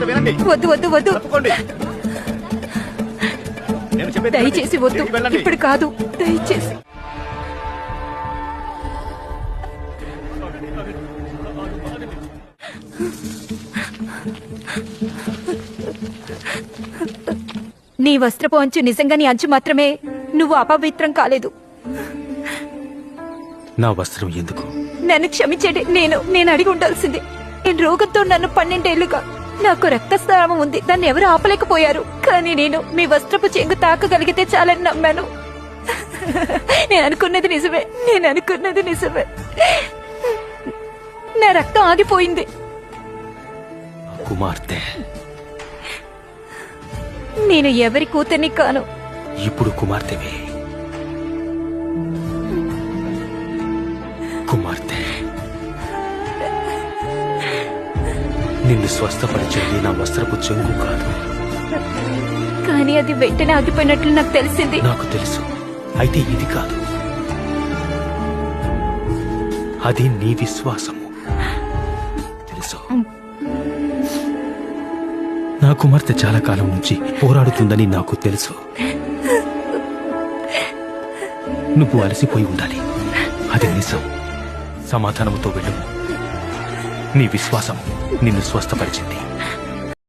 వద్దు వద్దు వద్దు. దయచేసి. వద్దు. ఇప్పుడు కాదు. దయచేసి. నీ వస్త్రపు అంచు నిజంగా నీ అంచు మాత్రమే. నువ్వు అపవిత్రం కాలేదు. నా వస్త్రం ఎందుకు? నన్ను క్షమించండి. నేను నేను అడిగి ఉండాల్సింది. నేను రోగంతో నన్ను పన్నెండేళ్ళుగా నాకు రక్తస్రావం ఉంది. దాన్ని ఎవరు ఆపలేకపోయారు. కానీ నేను మీ వస్త్రపు చెంగు తాకగలిగితే చాలని నమ్మాను. నేను అనుకున్నది నిజమే. నేను అనుకున్నది నిజమే. నా రక్తం ఆగిపోయింది. కుమార్తె. నేను ఎవరి కూతుర్ని కాను. ఇప్పుడు కుమార్తెవే. కుమార్తె. నిన్ను స్వస్థపరిచేది నా వస్త్రపు చెంగు కాదు. కానీ అది వెంటనే ఆగిపోయినట్లు నాకు తెలిసింది. నాకు తెలుసు. అయితే ఇది కాదు. అది నీ విశ్వాసము. తెలుసు? నా కుమార్తె చాలా కాలం నుంచి పోరాడుతుందని నాకు తెలుసు. నువ్వు అలసిపోయి ఉండాలి. అది నిజం. సమాధానముతో వెళ్ళు. నీ విశ్వాసం నిన్ను స్వస్థపరిచింది.